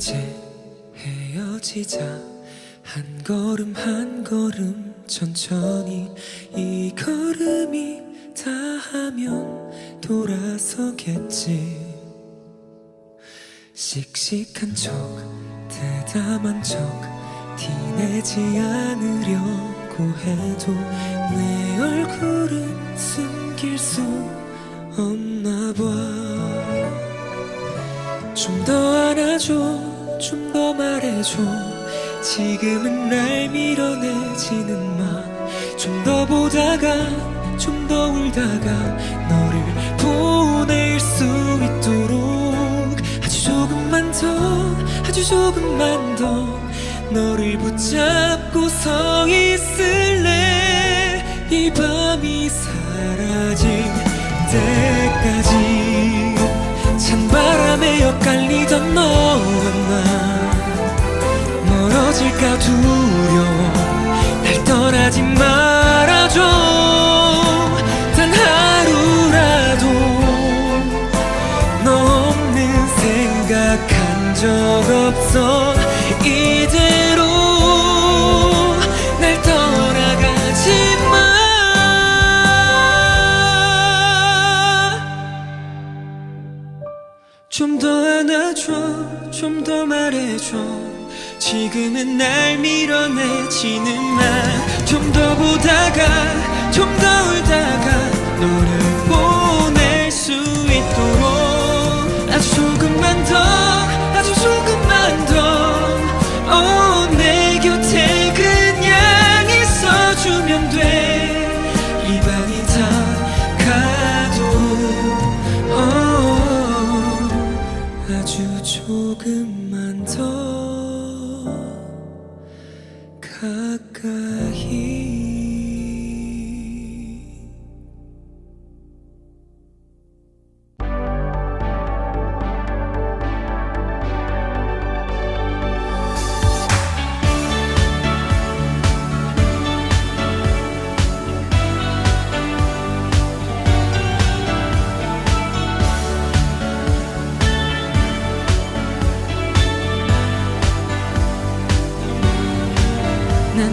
이제 헤어지자. 한 걸음 한 걸음 천천히 이 걸음이 다 하면 돌아서겠지. 씩씩한 척 대담한 척 티내지 않으려고 해도 내 얼굴은 숨길 수 없나 봐. 좀 더 안아줘 좀 더 말해줘. 지금은 날 밀어내지는 마 좀 더 보다가 좀 더 울다가 너를 보낼 수 있도록. 아주 조금만 더 아주 조금만 더 너를 붙잡고 서 있을래? 이 밤이 사라질 때까지 두려워 날 떠나지 말아줘. 단 하루라도 너 없는 생각한 적 없어. 이대로 날 떠나가지 마. 좀 더 안아줘. 좀 더 말해줘 지금은 날 밀어내지는 마좀 더 보다가 좀 더 울다가 너를 보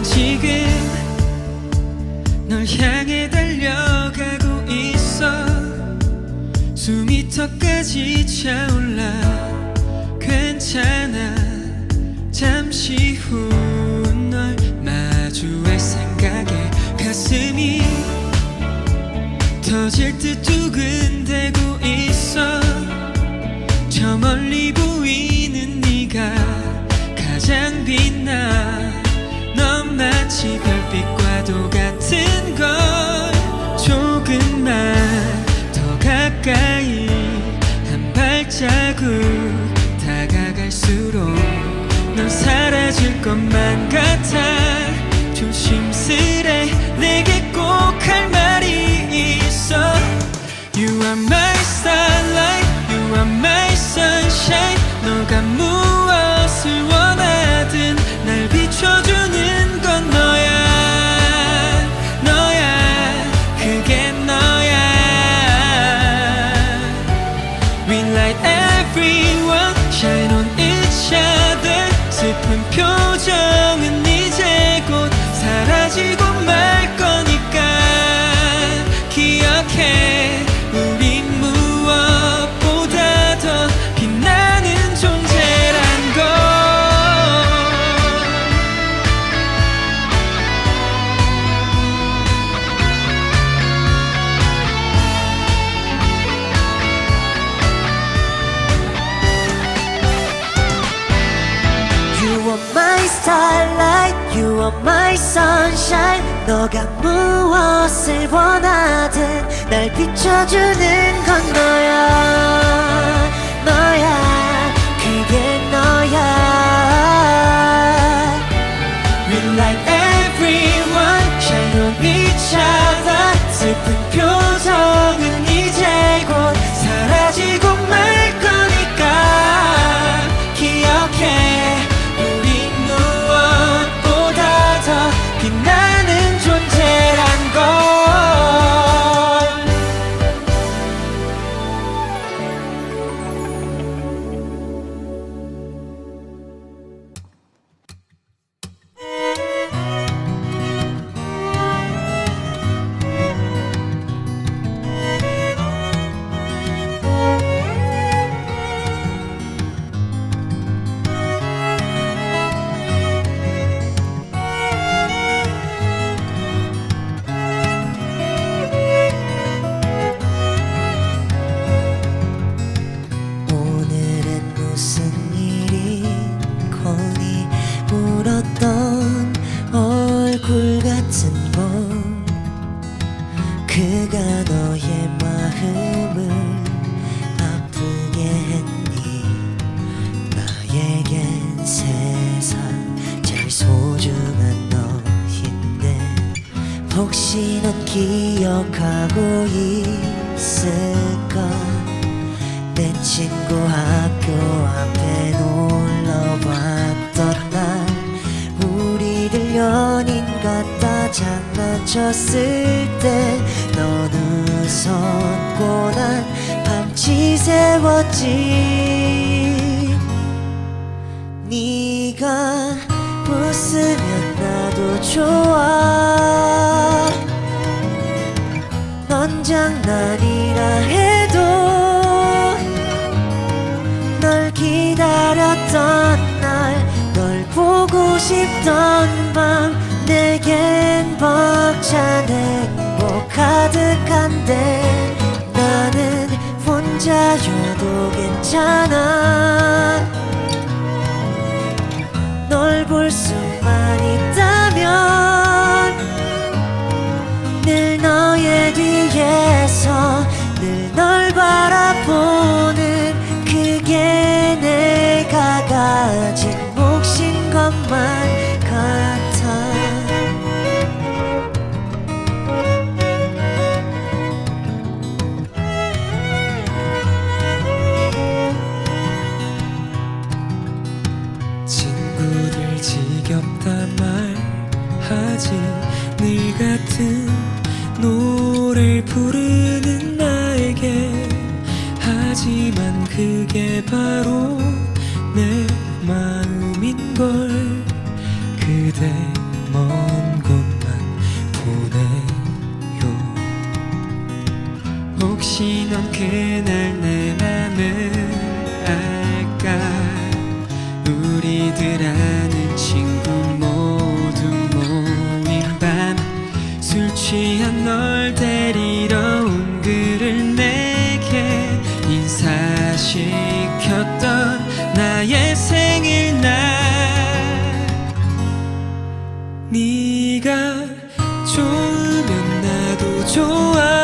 지금 널 향해 달려가고 있어. 숨이 턱까지 차올라. 괜찮아. 잠시 후 널 마주할 생각에 가슴이 터질 듯 두근대고 있어. 저 멀리 보이는 네가 가장 빛나. 넌 마치 별빛과도 같은 걸. 조금만 더 가까이 한 발자국 다가갈수록 넌 사라질 것만 같아 sunshine. 너가 무엇을 원하든 날 비춰주는 건 너야, 너야, 넌 기억하고 있을까? 내 친구 학교 앞에 놀러 왔던 날 우리들 연인 같다 장난쳤을 때 너는 웃었고 난 밤치 세웠지. 네가 웃으면 나도 좋아. 넌 장난이라 해도 널 기다렸던 날 널 보고 싶던 밤 내겐 벅찬 행복 가득한데 나는 혼자여도 괜찮아 바로 내 마음인걸 그대 먼 곳만 보내요. 혹시 넌 그날 내 맘을 알까? 우리들 아 네가 좋으면 나도 좋아.